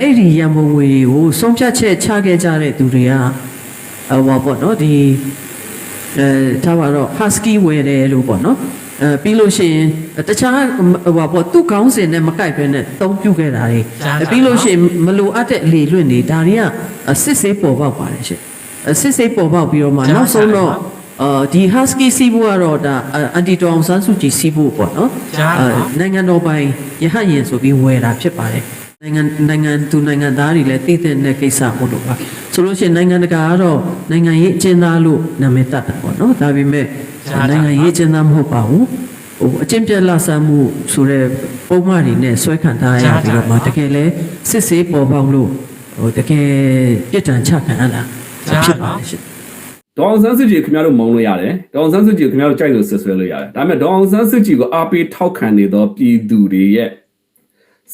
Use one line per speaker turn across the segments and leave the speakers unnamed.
အဲ့ဒီရန်ပုံငွေတွေကိုဆုံးဖြတ်ချက်ချခဲ့ကြတဲ့သူတွေကဟောပေါ့နော်ဒီအဲထားပါတော့ husky ဝယ်တယ်လို့ပေါ့နော်အဲပြီးလို့ရှိရင်တခြားဟောပေါ့သူ့ကောင်းစင်နဲ့မကိုက်ဘဲနဲ့တုံးပြုတ်ခဲ့တာတွေပြီးလို့ရှိရင်မလိုအပ်တဲ့လေလွင့်တွေဒါတွေကစစ်ဆေးပေါ်ပေါက်ပါတယ်ရှင်စစ်ဆေးပေါ်ပေါက်ပြီးတော့မှနောက်ဆုံးတော့အာဒီ husky စီးဖို့ကတော့ဒါအန်တီတောင်ဆန်းစုကြည်စီးဖို့ပေါ့နော်နိုင်ငံတော်ပိုင်ရဟတ်ရင်ဆိုပြီးဝယ်တာဖြစ်ပါတယ် နိုင်ငံနိုင်ငံသူနိုင်ငံသားတွေလည်းသိတဲ့တဲ့ကိစ္စဟုတ်လို့ပါဆိုလို့ရှိရင်နိုင်ငံတကာကတော့နိုင်ငံရေးအကျဉ်းသားလို့နာမည်တပ်တာပေါ့နော်ဒါပေမဲ့နိုင်ငံရေးအကျဉ်းသားမဟုတ်ပါဘူးဟိုအကျဉ်းပြက်လာဆမ်းမှုဆိုတဲ့ပုံမှန်တွေနဲ့ဆွဲခံထားရပြီးတော့မှတကယ်လဲစစ်ဆေးပေါ်ပေါက်လို့ဟိုတကယ်ပြစ်ဒဏ်ချခံရတာဖြစ်ပါတယ်ရှင်
ဒေါအောင်ဆန်းစုကြည်ခင်ဗျားတို့မုံလို့ရတယ်ဒေါအောင်ဆန်းစုကြည်ခင်ဗျားတို့ကြိုက်လို့ဆွဆွဲလို့ရတယ်ဒါပေမဲ့ဒေါအောင်ဆန်းစုကြည်ကိုအားပေးထောက်ခံနေသောပြည်သူတွေရဲ့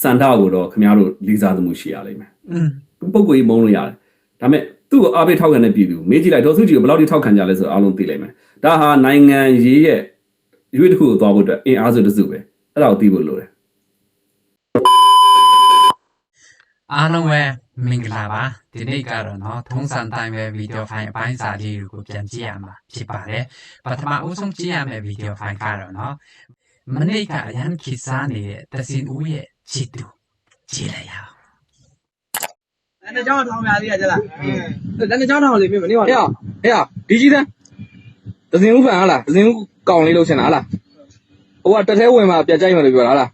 စန္ဒကိုတော့ခင်ဗျားတို့လေးစားသမှုရှိရလိမ့်မယ်
อืม
ပုံကိုကြီးမုံလို့ရတယ်ဒါပေမဲ့သူ့ကိုအားပေးထောက်ခံတဲ့ပြည်သူမေးကြည့်လိုက်ဒေါ်စုကြည်ကိုဘယ်လောက်ထိထောက်ခံကြလဲဆိုတော့အားလုံးသိလိမ့်မယ်ဒါဟာနိုင်ငံရေးရဲ့ရွေးတစ်ခုကိုသွားဖို့အတွက်အင်အားစုတစ်စုပဲအဲ့ဒါကိုသိဖို့လိုတယ်
အားလုံးပဲမင်္ဂလာပါဒီနေ့ကတော့เนาะထုံးစံတိုင်းပဲဗီဒီယိုဖိုင်အပိုင်းစာလေးတွေကိုပြန်ကြည့်ရမှာဖြစ်ပါတယ်ပထမအဦးဆုံးကြည့်ရမယ့်ဗီဒီယိုဖိုင်ကတော့เนาะမနေ့ကအရန်ခိစားနေတဲ့တစင်ဦးရဲ့ ချစ်သူကြည့်လိုက်ရအောင်
အဲ့ဒါကြောင့်ထောင်ပြသေးရကြလားအဲ့ဒါကြောင့်ထောင်လေးပြမနေပါ
ဟေ့ဟေ့ဒီကြီးတန်းဒဇင်ဦးဖန်ဟာလားဒဇင်ဦးကောင်းလေးလို့ရှင်လားဟာလားဟိုကတက်သေးဝင်မှာပြတ်ကြိုက်မယ်လို့ပြောတာဟာလား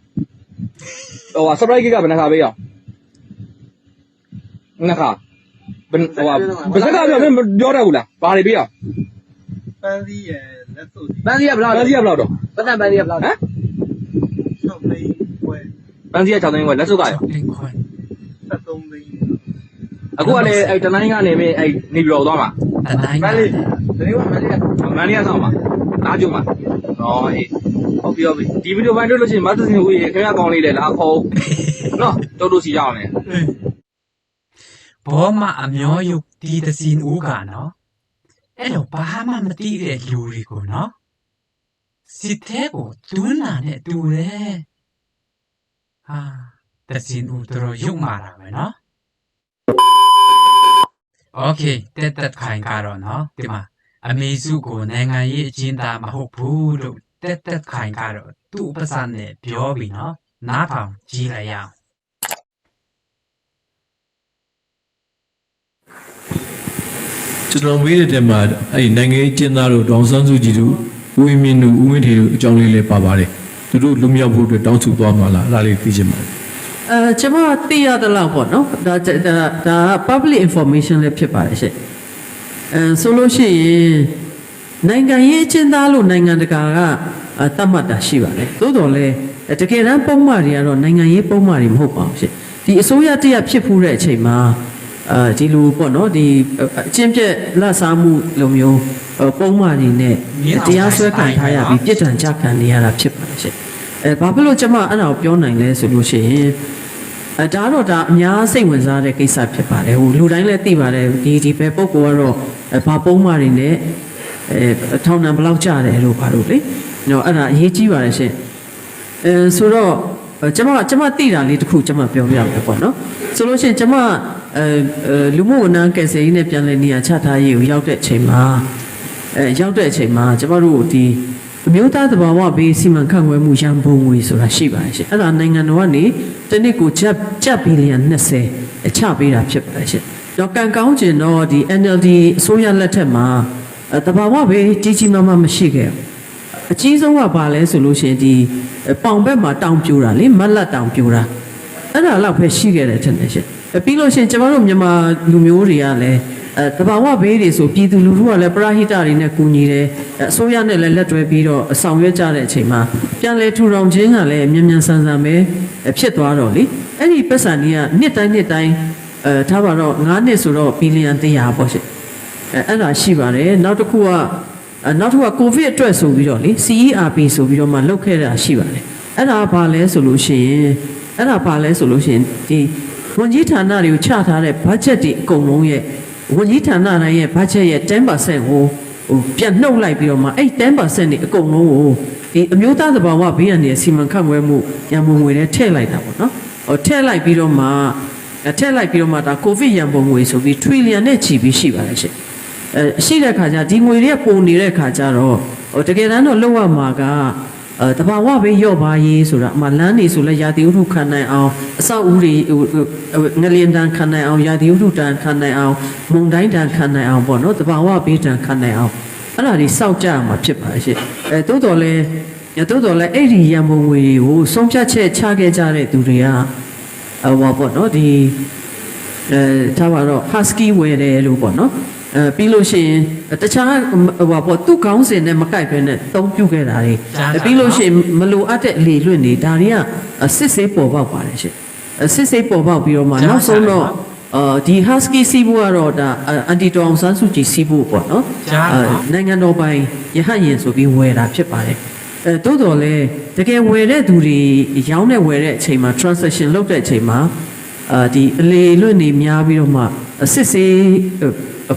ဟိုက surprise ကဘယ်နှခါပေးရအောင်နှခါဘယ်ဟိုကဘယ်စကားပြောမပြောတတ်ဘူးလားဘာတွေပေးရအောင်
ပန်းစည်းရလက်စုပ်
ပန်းစီကဘယ်လောက်ပန်းစီကဘယ်လောက်တော့
ပတ်သက်ပန်းစည်းကဘယ်လောက်
ဟမ်
6သိန်းခွဲ
ပန်းစီက6သိန်းခွဲလက်စုပ်ကရော
လင်းခွန်း
73သိန်း
အခုကလည်းအဲ့တနိုင်းကနေမင်းအဲ့နေပြီးတော့သွားမှာ
တတိုင်း
မ
က
လေးဒီနေ့ကမလေးက
မန်လေးကဆောင်မှာနားကျုံမှာဟောအေးဟုတ်ပြီဟုတ်ပြီဒီဗီဒီယိုပိုင်းတွေ့လို့ရှိရင်မတ်ဒဇင်ဦးရေခင်ဗျာကောင်းလေးလေလာခေါ်နော်တော်တော်စီကြအောင်လေ
ဘောမအမျောယုတ်ဒီတစင်ဦးကနော်အဲ့တော့ဘာမှမသိတဲ့လူတွေကိုနော်စစ်သေးကိုဒွန်းလာနဲ့တူတယ် ဟာတစင်ဦးတို့ရုပ်မာတာပဲနော် โอเคတက်တက်ခိုင်ကတော့เนาะဒီမှာအမေစုကိုနိုင်ငံရေးအကျဉ်းသားမဟုတ်ဘူးလို့တက်တက်ခိုင်ကတော့သူ့ဥပစာနဲ့ပြောပြီးเนาะနားထောင်ကြည့်လိုက်ရအောင်
ကျွန်တော်မေးတဲ့တဲမှာအဲ့ဒီနိုင်ငံရေးကျင်းသားတို့ဒေါအောင်ဆန်းစုကြည်တို့ဦးဝင်းမြင့်တို့ဦးဝင်းထေတို့အကြောင်းလေးလည်းပါပါတယ် သူတို့လွတ်မြောက်ဖို့အတွက်တောင်းဆိုသွားမှာလားအဲ့ဒါလေးသိချင်ပါတယ်
အဲကျွန်မသိရသလောက်ပေါ့နော်ဒါဒါဒါ public information လည်းဖြစ်ပါတယ်ရှင့်အဲဆိုလို့ရှိရင်နိုင်ငံရေးအကျဉ်းသားလို့နိုင်ငံတကာကအဲသတ်မှတ်တာရှိပါတယ်သို့တော်လည်းတကယ်တမ်းပုံမှန်တွေကတော့နိုင်ငံရေးပုံမှန်တွေမဟုတ်ပါဘူးရှင့်ဒီအစိုးရတရဖြစ်ဖူးတဲ့အချိန်မှာ အဲဒီလိုပေါ့နော်ဒီအကျဉ်းပြက်လက်စားမှုလိုမျိုးပုံမှန်တွေနဲ့တရားစွဲခံထားရပြီးပြစ်ဒဏ်ချခံနေရတာဖြစ်ပါတယ်ရှင့်အဲဘာဖြစ်လို့ကျွန်မအဲ့ဒါကိုပြောနိုင်လဲဆိုလို့ရှိရင်အဲဒါတော့ဒါအများစိတ်ဝင်စားတဲ့ကိစ္စဖြစ်ပါတယ်ဟိုလူတိုင်းလည်းသိပါတယ်ဒီဒီပဲပုံကောကတော့အဲဘာပုံမှန်တွေနဲ့အဲထောင်နံဘယ်လောက်ကြတယ်လို့ပါလို့လေနော်အဲ့ဒါအရေးကြီးပါတယ်ရှင်အဲဆိုတော့အဲကျွန်မကျွန်မသိတာလေးတစ်ခုကျွန်မပြောပြရမယ်ပေါ့နော်ဆိုလို့ရှိရင်ကျွန်မ အဲအဲလူမှုဝန်ထမ်းကယ်ဆယ်ရေးနဲ့ပြန်လည်နေရာချထားရေးကိုရောက်တဲ့အချိန်မှာအဲရောက်တဲ့အချိန်မှာကျွန်မတို့ဒီအမျိုးသားသဘာဝဘေးစီမံခန့်ခွဲမှုရန်ပုံငွေဆိုတာရှိပါတယ်ရှင်အဲ့ဒါနိုင်ငံတော်ကနေတစ်နှစ်ကိုကျပ်ကျပ်ဘီလီယံ20အချပေးတာဖြစ်ပါတယ်ရှင်တော့ကံကောင်းကျင်တော့ဒီ NLD အစိုးရလက်ထက်မှာအဲသဘာဝဘေးကြီးကြီးမားမားမရှိခဲ့ဘူးအကြီးဆုံးကဘာလဲဆိုလို့ရှိရင်ဒီပေါင်ဘက်မှာတောင်ပြိုတာလေမက်လက်တောင်ပြိုတာအဲ့ဒါတော့ပဲရှိခဲ့တယ်ထင်တယ်ရှင်အဲ ပြီးလို့ရှိရင်ကျမတို့မြန်မာလူမျိုးတွေကလည်းအဲတဘာဝဘေးတွေဆိုပြည်သူလူထုကလည်းပရဟိတတွေနဲ့ကူညီတယ်အဲအစိုးရနဲ့လည်းလက်တွဲပြီးတော့အဆောင်ရွက်ကြတဲ့အချိန်မှာပြန်လဲထူထောင်ခြင်းကလည်းမြန်မြန်ဆန်ဆန်ပဲအဲဖြစ်သွားတော့လေအဲ့ဒီပတ်စံကြီးကနှစ်တိုင်းနှစ်တိုင်းအဲထားပါတော့9နှစ်ဆိုတော့ဘီလီယံ100ပေါ့ရှင်အဲအဲ့ဒါရှိပါတယ်နောက်တစ်ခုကအဲနောက်တစ်ခုကကိုဗစ်အတွက်ဆိုပြီးတော့လေ CERP ဆိုပြီးတော့မှလုပ်ခဲ့တာရှိပါတယ်အဲ့ဒါဘာလဲဆိုလို့ရှိရင်အဲ့ဒါဘာလဲဆိုလို့ရှိရင်ဒီ ဝန်ကြီးဌာနတွေကိုချထားတဲ့ budget တွေအကုန်လုံးရဲ့ဝန်ကြီးဌာနတိုင်းရဲ့ budget ရဲ့10%ကိုဟိုပြန်နှုတ်လိုက်ပြီးတော့မှအဲ့10%တွေအကုန်လုံးကိုဒီအမျိုးသားသဘာဝဘေးရန်တွေစီမံခန့်ခွဲမှုရန်ပုံငွေနဲ့ထည့်လိုက်တာပေါ့နော်ဟိုထည့်လိုက်ပြီးတော့မှထည့်လိုက်ပြီးတော့မှဒါကိုဗစ်ရန်ပုံငွေဆိုပြီး trillion နဲ့ချီပြီးရှိပါတယ်ရှင်အဲရှိတဲ့ခါကျဒီငွေတွေကပုံနေတဲ့ခါကျတော့ဟိုတကယ်တမ်းတော့လောက်ရမှာကအဲ တဘာဝပဲရော့ပါရေးဆိုတာအမှလမ်းနေဆိုလဲရာသီဥတုခံနိုင်အောင်အဆောက်အဦတွေဟိုဟိုငလျင်တန်ခံနိုင်အောင်ရာသီဥတုတန်ခံနိုင်အောင်မုန်တိုင်းတန်ခံနိုင်အောင်ပေါ့နော်တဘာဝဘေးတန်ခံနိုင်အောင်အဲ့ဒါတွေစောက်ကြရမှာဖြစ်ပါရှင်အဲတိုးတော်လဲတိုးတော်လဲအဲ့ဒီရန်ပုံငွေတွေကိုဆုံးဖြတ်ချက်ချခဲ့ကြတဲ့သူတွေကဟိုပါပေါ့နော်ဒီအဲထားပါတော့ husky ဝယ်တယ်လို့ပေါ့နော် အဲပြီးလို့ရှိရင်တခြားဟိုပါပေါ့သူ့ကောင်းစင်နဲ့မကိုက်ပဲနဲ့သုံးပြုတ်ခဲ့တာတွေပြီးလို့ရှိရင်မလိုအပ်တဲ့လေလွင့်တွေဒါတွေကစစ်ဆေးပေါ်ပေါက်ပါတယ်ရှင်စစ်ဆေးပေါ်ပေါက်ပြီးတော့မှနောက်ဆုံးတော့အာဒီ husky စီးဖို့ကတော့ဒါအန်တီတောင်ဆန်းစုကြည်စီးဖို့ပေါ့နော်နိုင်ငံတော်ပိုင်ရဟတ်ရင်ဆိုပြီးဝယ်တာဖြစ်ပါတယ်အဲတိုးတော်လဲတကယ်ဝယ်တဲ့သူတွေရောင်းတဲ့ဝယ်တဲ့အချိန်မှာ transaction လုပ်တဲ့အချိန်မှာအာဒီအလေလွတ်နေများပြီးတော့မှစစ်ဆေး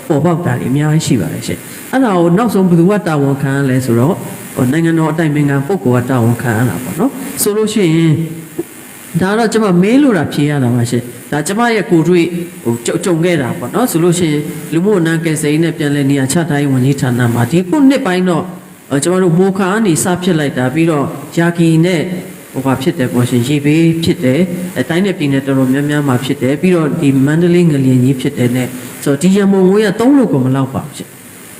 ပေါ်ပေါက်တာတွေအများကြီးရှိပါတယ်ရှင်အဲ့ဒါကိုနောက်ဆုံးဘယ်သူကတာဝန်ခံရလဲဆိုတော့ဟိုနိုင်ငံတော်အတိုင်ပင်ခံပုဂ္ဂိုလ်ကတာဝန်ခံရတာပေါ့နော်ဆိုလို့ရှိရင်ဒါတော့ကျွန်မမေးလို့တာဖြေရတာပါရှင်ဒါကျွန်မရဲ့ကိုယ်တွေ့ဟိုကြုံကြုံခဲ့တာပေါ့နော်ဆိုလို့ရှိရင်လူမှုဝန်ထမ်းကယ်ဆယ်ရေးနဲ့ပြန်လည်နေရာချထားရေးဝန်ကြီးဌာနမှာဒီခုနှစ်ပိုင်းတော့အဲကျွန်တော်တို့မိုခါကနေစဖြစ်လိုက်တာပြီးတော့ယာကီနဲ့ဟိုဘာဖြစ်တယ်ပေါ့ရှင်ရေဘေးဖြစ်တယ်အတိုင်းနဲ့ပြည်နယ်တော်တော်များများမှာဖြစ်တယ်ပြီးတော့ဒီမန္တလေးငလျင်ကြီးဖြစ်တယ်နဲ့ ဆိုတော့ဒီရမုံငွေက3လို့ကိုမလောက်ပါဘူးရှင်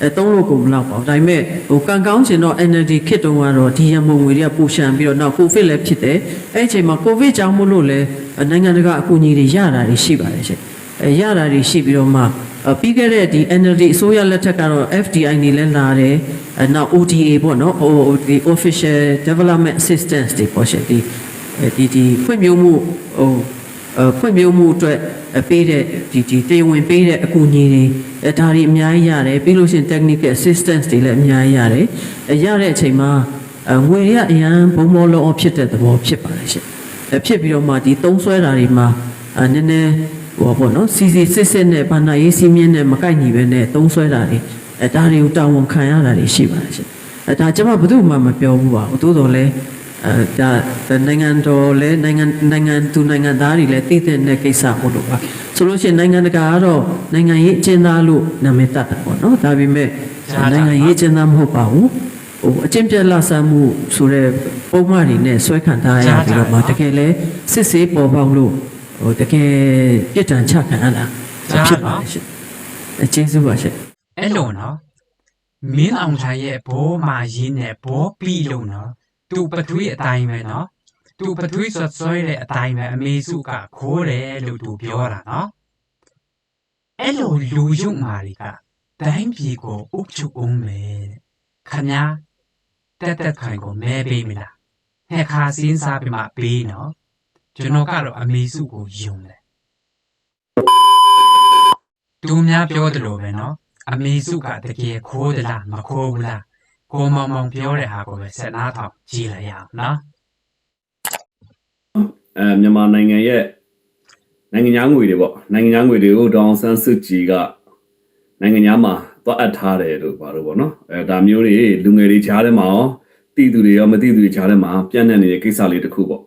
အဲ3လို့ကိုမလောက်ပါဘူးဒါပေမဲ့ဟိုကံကောင်းရှင်တော့ NLD ခစ်တုံးကတော့ဒီရမုံငွေတွေကပူရှံပြီးတော့နောက်ကိုဗစ်လည်းဖြစ်တယ်အဲ့အချိန်မှာကိုဗစ်ကြောင့်မို့လို့လည်းနိုင်ငံတကာအကူအညီတွေရတာတွေရှိပါတယ်ရှင်အဲရတာတွေရှိပြီးတော့မှအဲပြီးခဲ့တဲ့ဒီ NLD အစိုးရလက်ထက်ကတော့ FDI နေလဲလာတယ်အဲနောက် ODA ပေါ့နော်ဟိုဒီ official development assistance တွေပေါ့ရှင်ဒီအဲဒီဒီဖွံ့ဖြိုးမှုဟိုအဲ ဖွံ့ဖြိုးမှုအတွက်အပေးတဲ့ဒီဒီတရားဝင်ပေးတဲ့အကူအညီတွေအဲဒါတွေအများကြီးရတယ်ပြီးလို့ရှိရင် technical assistance တွေလည်းအများကြီးရတယ်အဲရတဲ့အချိန်မှာအဲငွေတွေကအရန်ဘုံမောလောဖြစ်တဲ့သဘောဖြစ်ပါတယ်ရှင်အဲဖြစ်ပြီးတော့မှဒီသုံးဆွဲတာတွေမှာအဲနည်းနည်းဟိုပေါ့နော်စီစီစစ်စစ်နဲ့ဘာနာရေးစီးမြင့်နဲ့မကိုက်ညီပဲနဲ့သုံးဆွဲတာတွေအဲဒါတွေကိုတာဝန်ခံရတာတွေရှိပါတယ်ရှင်အဲဒါကျွန်မဘယ်သူမှမပြောဘူးပါဘူးသို့တော်လည်း အဲဒါနိုင်ငံတော်လည်းနိုင်ငံနိုင်ငံသူနိုင်ငံသားတွေလည်းသိတဲ့ကိစ္စဟုတ်လို့ပါဆိုလို့ရှိရင်နိုင်ငံတကာကတော့နိုင်ငံရေးအကျဉ်းသားလို့နာမည်တတ်တယ်ပေါ့နော်ဒါပေမဲ့နိုင်ငံရေးအကျဉ်းသားမဟုတ်ပါဘူးဟိုအကျင့်ပြတ်လဆန်းမှုဆိုတဲ့ပုံမှန်တွေနဲ့ဆွဲခံထားရပြီးတော့မှတကယ်လဲစစ်ဆေးပေါ်ပေါက်လို့ဟိုတကယ်ပြစ်ဒဏ်ချခံရတာဖြစ်ပါရှင်အချင်းစုပါရှင်
အဲ့လိုနော်မင်းအောင်ထိုင်ရဲ့ဘောမာရင်းနဲ့ဘောပြီးလို့နော် သူပထွေးအတိုင်းပဲနော်သူပထွေးဆွတ်ဆွဲတဲ့အတိုင်းပဲအမေစုကခိုးတယ်လို့သူပြောတာနော်အဲ့လိုလူယုံမာတွေကတိုင်းပြည်ကိုအုပ်ချုပ်အောင်မယ်တဲ့ခမညာတက်တက်ခိုင်ကိုမဲပေးမလားဟဲ့ခါစင်းစားပြီးမှပေးနော်ကျွန်တော်ကတော့အမေစုကိုယုံတယ်သူများပြောတယ်လို့ပဲနော်အမေစုကတကယ်ခိုးသလားမခိုးဘူးလား ကိုမောင်မောင်ပြောတဲ့ဟာကိုပဲဆက်နားထောင်ကြည့်လိုက်ရအောင်နော်
အဲမြန်မာနိုင်ငံရဲ့နိုင်ငံသားငွေတွေပေါ့နိုင်ငံသားငွေတွေကိုဒေါအောင်ဆန်းစုကြည်ကနိုင်ငံသားမှာသွားအပ်ထားတယ်လို့ပါတော့ဗောနော်အဲဒါမျိုးတွေလူငယ်တွေကြားထဲမှာရောတည်သူတွေရောမတည်သူတွေကြားထဲမှာပြန့်နှံ့နေတဲ့ကိစ္စလေးတစ်ခုပေါ့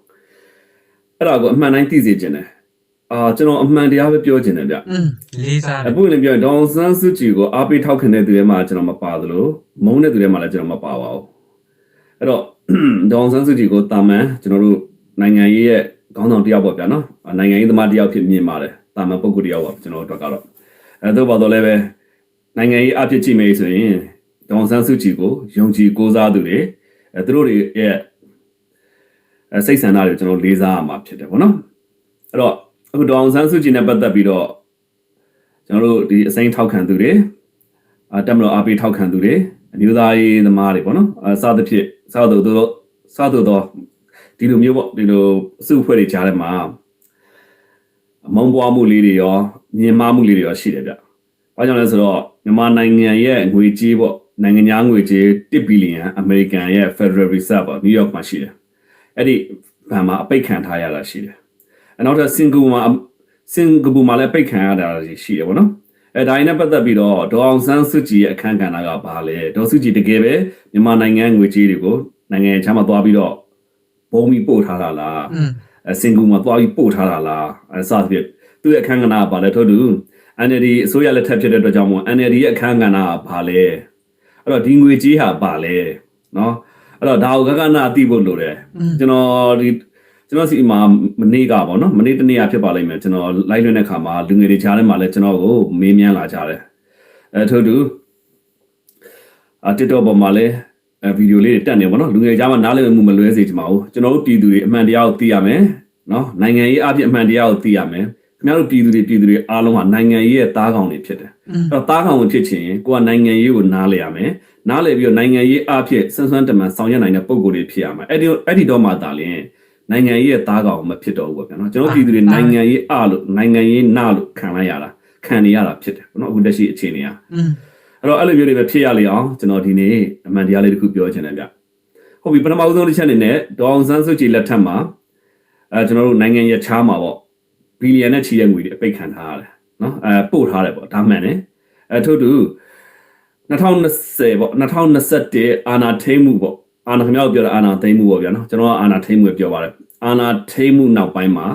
အဲ့ဒါကိုအမှန်တိုင်းသိစေချင်တယ် အာကျွန်တော်အမှန်တရားပဲပြောချင်တယ်ဗျ
อืมလေးစားတယ်
အခုလည်းပြောရင်ဒေါအောင်ဆန်းစုကြည်ကိုအားပေးထောက်ခံတဲ့သူတွေမှာကျွန်တော်မပါသလိုမုန်းတဲ့သူတွေမှာလည်းကျွန်တော်မပါပါဘူးအဲ့တော့ဒေါအောင်ဆန်းစုကြည်ကိုတာမန်ကျွန်တော်တို့နိုင်ငံရေးရဲ့ခေါင်းဆောင်တစ်ယောက်ပေါ့ဗျာနော်နိုင်ငံရေးသမားတစ်ယောက်ဖြစ်မြင်ပါတယ်တာမန်ပုဂ္ဂိုလ်တစ်ယောက်ပါကျွန်တော်တို့အတွက်ကတော့အဲသို့ပါတော့လည်းပဲနိုင်ငံရေးအဖြစ်ကြည့်မယ်ဆိုရင်ဒေါအောင်ဆန်းစုကြည်ကိုယုံကြည်ကိုးစားသူတွေအဲသူတို့တွေရဲ့အဲစိတ်ဆန္ဒတွေကိုကျွန်တော်လေးစားရမှာဖြစ်တယ်ပေါ့နော်အဲ့တော့ အခုဒေါအောင်ဆန်းစုကြည်နဲ့ပတ်သက်ပြီးတော့ကျွန်တော်တို့ဒီအစိမ်းထောက်ခံသူတွေအာတက်မလို့အားပေးထောက်ခံသူတွေအမျိုးသားရေးသမားတွေပေါ့နော်အာစသဖြင့်စသတို့စသတို့ဒီလိုမျိုးပေါ့ဒီလိုစုအဖွဲ့တွေကြားထဲမှာအမုံပွားမှုလေးတွေရောမြင်မာမှုလေးတွေရောရှိတယ်ဗျ။ဘာကြောင့်လဲဆိုတော့မြန်မာနိုင်ငံရဲ့ငွေကြေးပေါ့နိုင်ငံသားငွေကြေး1ဘီလီယံအမေရိကန်ရဲ့ Federal Reserve ပေါ့နယူးယောက်မှာရှိတယ်။အဲ့ဒီဘဏ်မှာအပိတ်ခံထားရတာရှိတယ်။အ နောက်ထပ်စင်ကာပူမှာစင်ကာပူမှာလည်းအပိတ်ခံရတာရှိတယ်ပေါ့နော်။အဲဒါရင်းနဲ့ပတ်သက်ပြီးတော့ဒေါအောင်ဆန်းစုကြည်ရဲ့အခမ်းကဏ္ဍကဘာလဲဒေါ်စုကြည်တကယ်ပဲမြန်မာနိုင်ငံငွေကြေးတွေကိုနိုင်ငံခြားမှာသွားပြီးတော့ပုံပြီးပို့ထားတာလား
อืม
အဲစင်ကာပူမှာသွားပြီးပို့ထားတာလားအဲစသဖြင့်သူ့ရဲ့အခန်းကဏ္ဍကဘာလဲထို့တူ NLD အစိုးရလက်ထက်ဖြစ်တဲ့အတွက်ကြောင့်မို့ NLD ရဲ့အခန်းကဏ္ဍကဘာလဲအဲ့တော့ဒီငွေကြေးဟာဘာလဲနော်အဲ့တော့ဒါကိုကကနာသိဖို့လိုတယ်ကျွန်တော်ဒီ ကျွန်တော်စီမှာမနေ့ကပေါ့နော်မနေ့တနေ့ကဖြစ်ပါလိမ့်မယ်ကျွန်တော်လိုက်လွှင့်တဲ့ခါမှာလူငယ်တွေကြားထဲမှာလည်းကျွန်တော်ကိုမေးမြန်းလာကြတယ်အဲထို့တူအာ TikTok ပေါ်မှာလည်းအဲဗီဒီယိုလေးတွေတက်နေပါတော့လူငယ်ကြားမှာနားလည်မှုမလွဲစေချင်ပါဘူးကျွန်တော်တို့ပြည်သူတွေအမှန်တရားကိုသိရမယ်နော်နိုင်ငံရေးအဖြစ်အမှန်တရားကိုသိရမယ်ခင်ဗျားတို့ပြည်သူတွေပြည်သူတွေအားလုံးဟာနိုင်ငံရေးရဲ့သားကောင်တွေဖြစ်တယ်အဲ့တော့သားကောင်ဝင်ဖြစ်ချင်ရင်ကိုကနိုင်ငံရေးကိုနားလည်ရမယ်နားလည်ပြီးတော့နိုင်ငံရေးအဖြစ်ဆန်းဆန်းတမန်ဆောင်ရွက်နိုင်တဲ့ပုံကိုယ်တွေဖြစ်ရမယ်အဲ့ဒီအဲ့ဒီတော့မှသာလျှင် နိုင်ငံရေးရဲ့သားကောင်မဖြစ်တော့ဘူးပေါ့ဗျာနော်ကျွန်တော်ပြည်သူတွေနိုင်ငံရေးအလို့နိုင်ငံရေးနာလို့ခံလိုက်ရတာခံနေရတာဖြစ်တယ်ပေါ့နော်အခုတက်ရှိအခြေအနေက
อืม
အဲ့တော့အဲ့လိုမျိုးတွေပဲဖြစ်ရလေအောင်ကျွန်တော်ဒီနေ့အမှန်တရားလေးတစ်ခုပြောချင်တယ်ဗျဟုတ်ပြီပထမဦးဆုံးတစ်ချက်အနေနဲ့ဒေါအောင်ဆန်းစုကြည်လက်ထက်မှာအဲကျွန်တော်တို့နိုင်ငံရဲ့ချားမှာပေါ့ဘီလီယံနဲ့ချီတဲ့ငွေတွေအပိတ်ခံထားရတယ်နော်အဲပို့ထားတယ်ပေါ့ဒါမှန်တယ်အဲထို့တူ2020ပေါ့2021အာနာထိမ့်မှုပေါ့ အာနာခင်ဗျားတို့ပြောတဲ့အာနာသိမ့်မှုပေါ့ဗျာနော်ကျွန်တော်ကအာနာထိမ့်မှုပဲပြောပါတယ်အာနာထိမ့်မှုနောက်ပိုင်းမှာ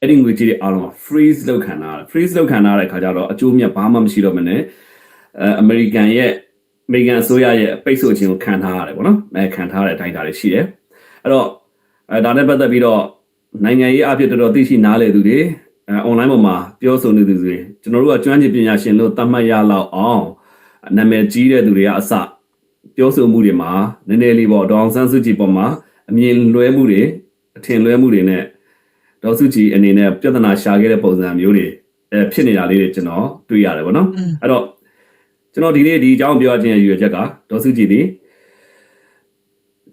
အဲ့ဒီငွေကြီးတွေအားလုံးက freeze လောက်ခံထားတယ် freeze လောက်ခံထားတဲ့ခါကျတော့အကျိုးမြတ်ဘာမှမရှိတော့မနဲ့အဲအမေရိကန်ရဲ့အမေရိကန်အစိုးရရဲ့ပိတ်ဆို့ခြင်းကိုခံထားရတယ်ပေါ့နော်အဲခံထားတဲ့အတိုင်းအတာတွေရှိတယ်အဲ့တော့အဲဒါနဲ့ပတ်သက်ပြီးတော့နိုင်ငံရေးအဖြစ်တော်တော်သိရှိနားလည်သူတွေအဲ online ပေါ်မှာပြောဆိုနေသူတွေကျွန်တော်တို့ကကျွမ်းကျင်ပညာရှင်လို့သတ်မှတ်ရလောက်အောင်နာမည်ကြီးတဲ့သူတွေကအစ ပြောဆိုမှုတွေမှာနည်းနည်းလေးပေါ့ဒေါအောင်ဆန်းစုကြည်ပေါ်မှာအမြင်လွဲမှုတွေအထင်လွဲမှုတွေနဲ့ဒေါ်စုကြည်အနေနဲ့ပြဿနာရှာခဲ့တဲ့ပုံစံမျိုးတွေအဲဖြစ်နေတာလေးတွေကျွန်တော်တွေ့ရတယ်ပေါ့နော်အဲ့တော့ကျွန်တော်ဒီနေ့ဒီအကြောင်းပြောခြင်းရည်ရွယ်ချက်ကဒေါ်စုကြည်ဒီ